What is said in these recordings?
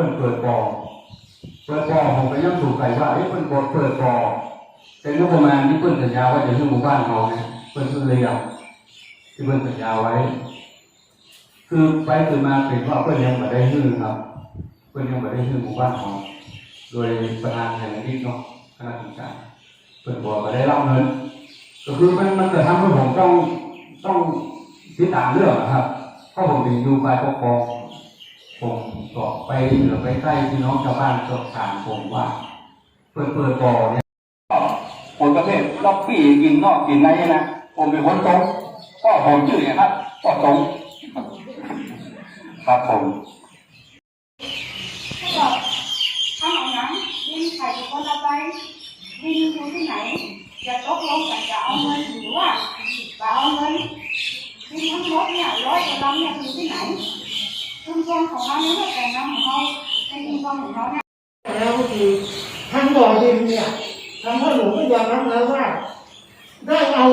เพิ่นเปิดบ่อเปิดบ่อผมก็ยังถูกไก่ว่าเอ้เพิ่นบ่เปิดบ่อเป็นงบประมาณที่เพิ่นสัญญาว่าจะให้หมู่บ้านเขาเนี่ยเพิ่นเพิ่นเลยเอาที่เพิ่นสัญญาไว้ คือไปคือมาเป็นว่าเพิ่นยังไม่ได้ฮื้อครับ เพิ่นยังไม่ได้ฮื้อหมู่บ้านเขาโดยประธานแห่งนี้เนาะคณะกรรมการเพิ่นบอกว่าได้รับเงินก็คือมันมันจะทำให้ผมต้องต้องติดตามเรื่องครับเพราะผมเป็นอยู่ฝ่ายปกครอง ผมก็ไปเหนือไปใต้พี่น้องชาวบ้านสอบถามผมว่า เปิดเปิดบ่อเนี่ยคนประเภทล็อบบี้ยิงนอกยิงในนะผมเป็นคนตรงก็ผมชื่อเนี่ยครับก็ตรงครับผมเขาบอกเอาเอาหนังดินไข่คนละไปดินอยู่ที่ไหนจะตกลงกันจะเอาเงินหรือว่าจะเอาเงินดินทั้งหมดเนี่ยร้อยกว่าลำเนี่ยอยู่ที่ไหน ชุมชนของเราเนี่ยแต่น้ำของเราเป็นชุมชนของเราเนี่ยแล้วก็คือทางบ่อดินเนี่ยทางพ่อหลวงก็ยอมรับแล้วว่า ได้เอา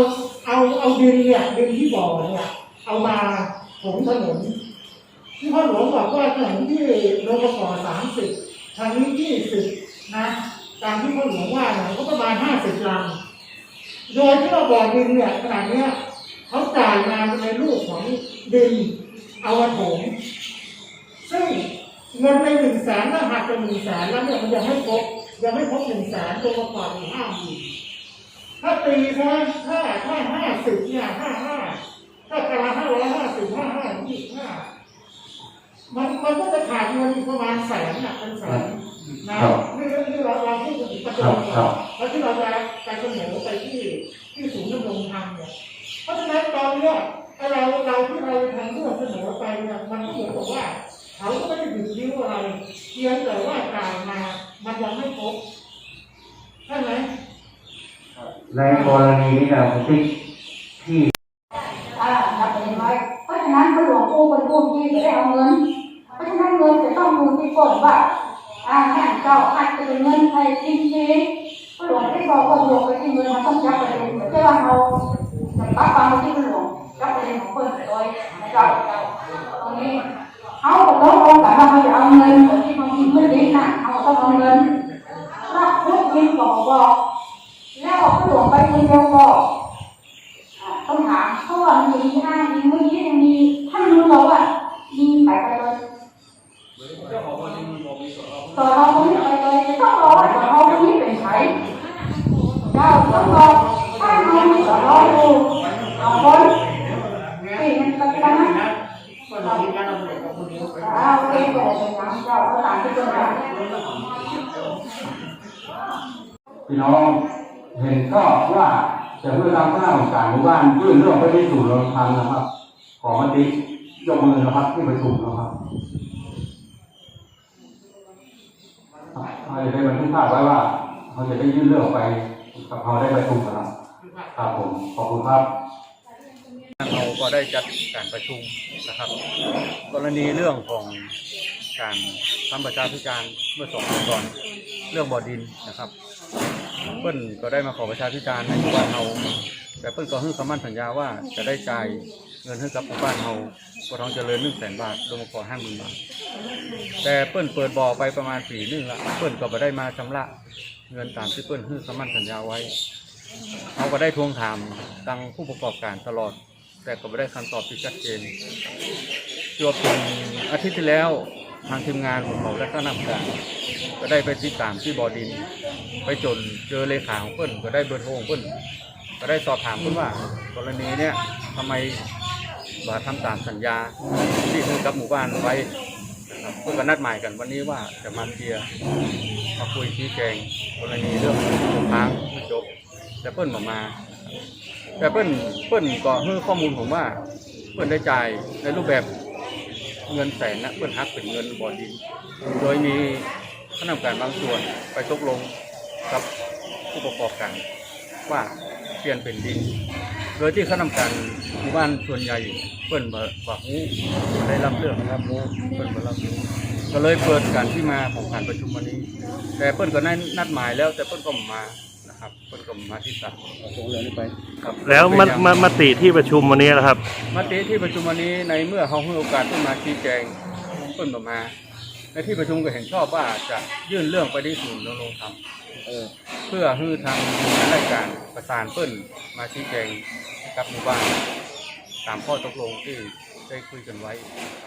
เอาเอาดินเนี่ยดินที่บ่อเนี่ยเอามาถมถนนที่พ่อหลวงบอกว่าถนนที่โลกสอสามสิบทางนี้ยี่สิบนะตามที่พ่อหลวงว่าเนี่ยก็ประมาณห้าสิบลำโดยที่เราบ่อดินเนี่ยขนาดเนี้ยเขาจ่ายมาในรูปของดินเอามาถมซึ่ง เงินในหนึ่งแสนถ้าหักไปหนึ่งแสนแล้วเนี่ยมันยังไม่ครบยังไม่ครบหนึ่งแสนตัวประกอบอีกห้าหมื่นถ้าตีนะถ้าถ้าห้าสิบเนี่ยห้าห้าถ้ากระห้าร้อยห้าสิบห้าห้ายี่สิบห้ามันมันก็จะขาดเงินอีกประมาณแสนน่ะเป็นแสนนะครับนี่เรื่องที่เราเราพูดถึงประเด็นครับแล้วที่เราจะไปเสนอไปที่ที่ศูนย์ดำรงธรรมเนี่ยเพราะฉะนั้นตอนเนี้ยไอ้เราเราที่เราทำเรื่องเสนอไปเนี่ยมันก็เหมือนกับว่า เขาก็ไม่ได้บิดนิ้วอะไรเพียงแต่ว่าจ่ายมา มันยังไม่ครบใช่ไหมในกรณีนี้เราที่ที่อ่านับเป็นไว้เพราะฉะนั้นพระหลวงปู่เป็นผู้ที่จะได้เอาเงิน เพราะฉะนั้นเงินจะต้องดูที่คนว่าอ่าแม่เจ้าอาจจะเป็นเงินใครจริงๆพระหลวงได้บอกว่าหลวงไปที่เงินมันต้องจับประเด็นไม่ใช่ว่าเราจะตัดฟังไปที่พระหลวงจับประเด็นของคนโดยเจ้าเจ้าตรงนี้เขาตกลง กันว่าเขาจะเอาเงินที่บางทีไม่ได้นะเขาต้องเอาเงินถ้าลูกยิงบอกบอกแล้วพระหลวงไปคนเดียวบอก อ่าต้องถามเพราะว่ามันมีห้างมีเมื่อกี้ยังมีท่านรู้แล้วว่ามีไปไปเลยต่อเราคนนี้ไปเลยจะต้องรอว่าต่อเราคนนี้เป็นใครเจ้าต้องรอถ้าเราไม่ต่อรอดูเอาคนที่มันปฏิบัตินะ อ่าโอเคก็ได้เป็นน้ำเจ้าก็ตามที่ตัวนั้นพี่น้องเห็นก็ว่าจะเพื่อทำหน้าของการหมู่บ้านยื่นเรื่องไปที่ศูนย์ราทำนะครับ ขอมติยกมือนะครับที่ประชุมนะครับเขาจะได้บันทึกภาพไว้ว่าเขาจะได้ยื่นเรื่องไปกับเขาได้ประชุมกันแล้วครับผมขอบคุณครับ เราก็ได้จัดการประชุมนะครับ กรณีเรื่องของการทำประชาพิจารณ์เมื่อสองปีก่อนเรื่องบ่อดินนะครับเปิ้ลก็ได้มาขอประชาพิจารณ์ในหมู่บ้านเราแต่เปิ้ลก็ให้คำมั่นสัญญาว่าจะได้จ่ายเงินให้กับหมู่บ้านเราก็ท้องเจริญหนึ่งแสนบาทรวมขอห้าหมื่นบาทแต่เปิ้ลเปิดบ่อไปประมาณปีหนึงละเปิ้ลก็ไม่ได้มาชำระเงินตามที่เปิ้ลให้คำมั่นสัญญาไว้เขาก็ได้ทวงถามตังผู้ประกอบการตลอด แต่ก็ไม่ได้คำตอบที่ชัดเจนจวบถึงอาทิตย์ที่แล้วทางทีมงานของเขาและก็นำการก็ได้ไปติดตามที่บอดิน ไปจนเจอเลขาของเพิ่อนก็ได้เบอร์โทรของเพิ่อนก็ได้สอบถามเพิ่อนว่ากรณีเนี้ยทำไมบ่ทำตามสัญญาที่ให้กับหมู่บ้านไว้เพื่อก็นัดหมายกันวันนี้ว่าจะมาเคลียร์มาคุยชี้แจงกรณีเรื่องของค้างไม่จบแต่เปิ้ลบอกมา แต่เปิ้ลเปิ้ลก็ให้ข้อมูลผมว่าเปิ้ลได้จ่ายในรูปแบบเงินแสนนะเปิ้ลฮักเป็นเงินบอดิน โดยมีคณะกรรมการบางส่วนไปตกลงกับผู้ประกอบการว่าเปลี่ยนเป็นดิน โดยที่คณะกรรมการหมู่บ้านส่วนใหญ่เปิ้ลบ่บ่ฮู้ได้รับเรื่องนะครับฮู้เปิ้ลบ่รับรู้ก็เลยเปิดการที่มาของการประชุมวันนี้ แต่เปิ้ลก็ได้นัดหมายแล้วแต่เปิ้ลก็มา ครับเปิ้ลก็บ่มาที่ศาลส่งเรื่องนี้ไปครับแล้วมามามติที่ประชุมวันนี้นะครับ มติที่ประชุมวันนี้ในเมื่อเขาให้โอกาสเพิ่นมาชี้แจงเพิ่นบ่มาในในที่ประชุมก็เห็นชอบว่าจะยื่นเรื่องไปที่ศูนย์ดำรงธรรมเพื่อให้ทางหน่วยงานราชการประสานเปิ้นมาชี้แจงให้กับหมู่บ้านตามข้อตกลงที่ได้คุยกันไว้ครับ